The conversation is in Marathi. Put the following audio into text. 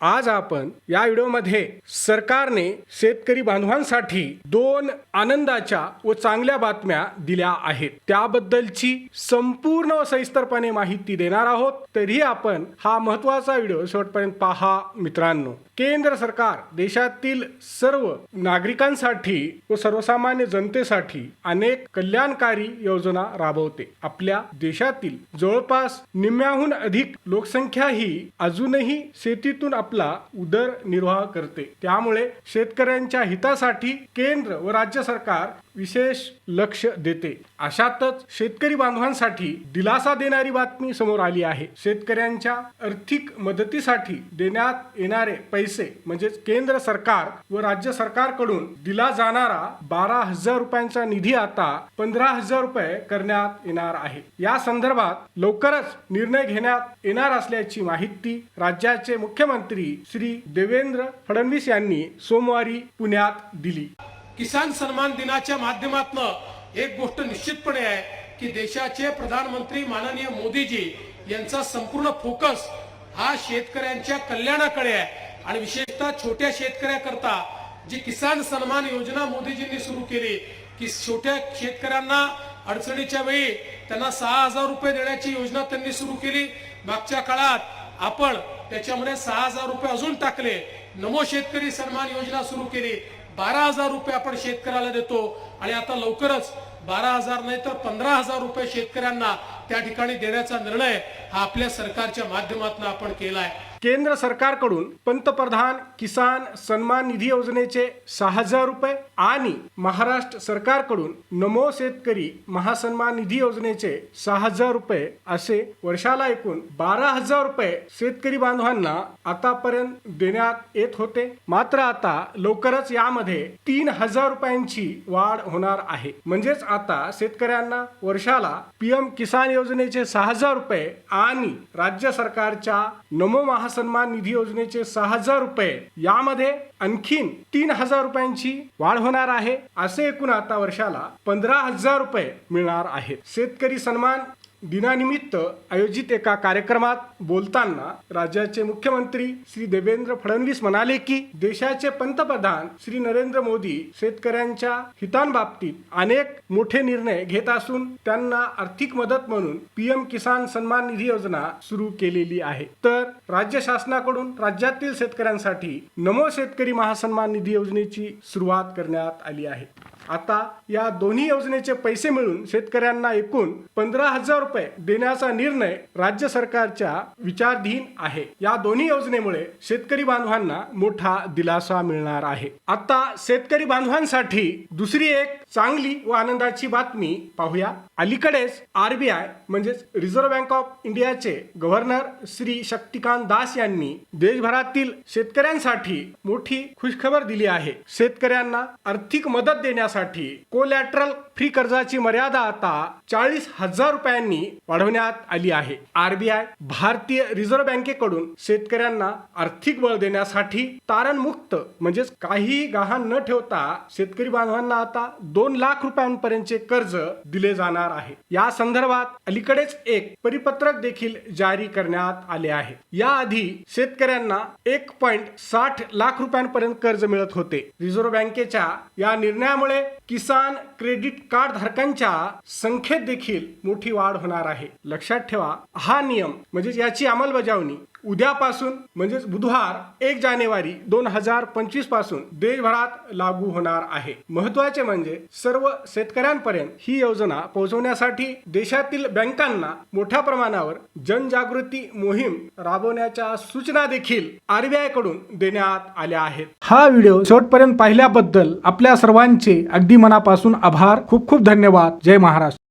आज आपण या व्हिडिओमध्ये सरकारने शेतकरी बांधवांसाठी दोन आनंदाच्या व चांगल्या बातम्या दिल्या आहेत. त्याबद्दलची संपूर्ण व सविस्तरपणे माहिती देणार आहोत. तरीही आपण हा महत्त्वाचा व्हिडिओ शेवटपर्यंत पहा मित्रांनो. केंद्र सरकार देशातील सर्व नागरिकांसाठी व सर्वसामान्य जनतेसाठी अनेक कल्याणकारी योजना राबवते. आपल्या देशातील जवळपास निम्म्याहून अधिक लोकसंख्या ही अजूनही शेतीतून आपला उदरनिर्वाह करते. त्यामुळे शेतकऱ्यांच्या हितासाठी केंद्र व राज्य सरकार विशेष लक्ष देते. अशातच शेतकरी बांधवांसाठी दिलासा देणारी बातमी समोर आली आहे. शेतकऱ्यांच्या आर्थिक मदतीसाठी देण्यात येणारे पैसे म्हणजेच केंद्र सरकार व राज्य सरकारकडून दिला जाणारा बारा हजार रुपयांचा निधी आता पंधरा हजार रुपये करण्यात येणार आहे. या संदर्भात लवकरच निर्णय घेण्यात येणार असल्याची माहिती राज्याचे मुख्यमंत्री श्री देवेंद्र फडणवीस यांनी सोमवारी पुण्यात दिली. किसान सन्मान दिनाच्या माध्यमातून एक गोष्ट निश्चितपणे आहे की देशाचे प्रधानमंत्री माननीय मोदीजी यांचा संपूर्ण फोकस हा शेतकऱ्यांच्या कल्याणाकडे आहे. आणि विशेषतः छोट्या शेतकऱ्याकरता जी किसान सन्मान योजना मोदीजींनी सुरू केली की छोट्या शेतकऱ्यांना अडचणीच्या वेळी त्यांना सहा हजार रुपये देण्याची योजना त्यांनी सुरू केली. मागच्या काळात आपण त्याच्यामध्ये सहा हजार रुपये अजून टाकले. नमो शेतकरी सन्मान योजना सुरू केली. बारा हजार रुपये आपण शेतकऱ्याला देतो. आणि आता लवकरच बारा हजार नाही तर पंधरा हजार रुपये शेतकऱ्यांना त्या ठिकाणी देण्याचा निर्णय हा आपल्या सरकारच्या माध्यमातून आपण केला आहे केंद्र सरकारकडून पंतप्रधान किसान सन्मान निधी योजनेचे सहा हजार रुपये आणि महाराष्ट्र सरकारकडून नमो शेतकरी महासन्मान निधी योजनेचे सहा हजार रुपये असे वर्षाला एकूण बारा हजार रुपये शेतकरी बांधवांना आतापर्यंत देण्यात येत होते. मात्र आता लवकरच यामध्ये तीन हजार रुपयांची वाढ होणार आहे. म्हणजेच आता शेतकऱ्यांना वर्षाला पीएम किसान योजनेचे सहा हजार रुपये आणि राज्य सरकारच्या नमो महासन्मान निधी योजनेचे सहा हजार रुपये. यामध्ये आणखीन तीन हजार रुपयांची वाढ होणार आहे असे एकूण आता वर्षाला पंधरा हजार रुपये मिळणार आहेत. शेतकरी सन्मान दिनानिमित्त आयोजित एका कार्यक्रमात बोलताना राज्याचे मुख्यमंत्री श्री देवेंद्र फडणवीस म्हणाले की देशाचे पंतप्रधान श्री नरेंद्र मोदी शेतकऱ्यांच्या हितांबाबतीत अनेक मोठे निर्णय घेत असून त्यांना आर्थिक मदत म्हणून पीएम किसान सन्मान निधी योजना सुरू केलेली आहे. तर राज्य शासनाकडून राज्यातील शेतकऱ्यांसाठी नमो शेतकरी महासन्मान निधी योजनेची सुरुवात करण्यात आली आहे. आता या दोन्ही योजनेचे पैसे मिळून शेतकऱ्यांना एकूण पंधरा हजार रुपये देण्याचा निर्णय राज्य सरकारच्या विचारधीन आहे. या दोन्ही योजनेमुळे शेतकरी बांधवांना मोठा दिलासा मिळणार आहे. आता शेतकरी बांधवांसाठी दुसरी एक चांगली व आनंदाची बातमी पाहूया. अलीकडेच आरबीआय म्हणजेच रिझर्व्ह बँक ऑफ इंडियाचे गव्हर्नर श्री शक्तिकांत दास यांनी देशभरातील शेतकऱ्यांसाठी मोठी खुशखबर दिली आहे. शेतकऱ्यांना आर्थिक मदत देण्यासाठी कोलॅटरल फ्री कर्जाची मर्यादा आता चाळीस हजार रुपयांनी वाढवण्यात आली आहे. आरबीआय भारतीय रिझर्व्ह बँकेकडून शेतकऱ्यांना आर्थिक बळ देण्यासाठी तारणमुक्त म्हणजेच काहीही गहाण न ठेवता शेतकरी बांधवांना आता दोन लाख रुपयांपर्यंतचे कर्ज दिले जाणार आहे. या संदर्भात अलीकडेच एक परिपत्रक देखील जारी करण्यात आले आहे. याआधी शेतकऱ्यांना एक पॉइंट साठ लाख रुपयांपर्यंत कर्ज मिळत होते. रिझर्व्ह बँकेच्या या निर्णयामुळे किसान क्रेडिट कार्ड धारकांच्या संख्येत देखील मोठी वाढ होणार आहे. लक्षात ठेवा हा नियम म्हणजे याची अंमलबजावणी उद्यापासून म्हणजेच बुधवार एक जानेवारी दोन हजार पंचवीसपासून देशभरात लागू होणार आहे. महत्त्वाचे म्हणजे सर्व शेतकऱ्यांपर्यंत ही योजना पोहोचवण्यासाठी देशातील बँकांना मोठ्या प्रमाणावर जनजागृती मोहीम राबवण्याच्या सूचना देखील आरबीआयकडून देण्यात आल्या आहेत. हा व्हिडिओ शेवटपर्यंत पाहिल्याबद्दल आपल्या सर्वांचे अगदी मनापासून आभार. खूप खूप धन्यवाद. जय महाराष्ट्र.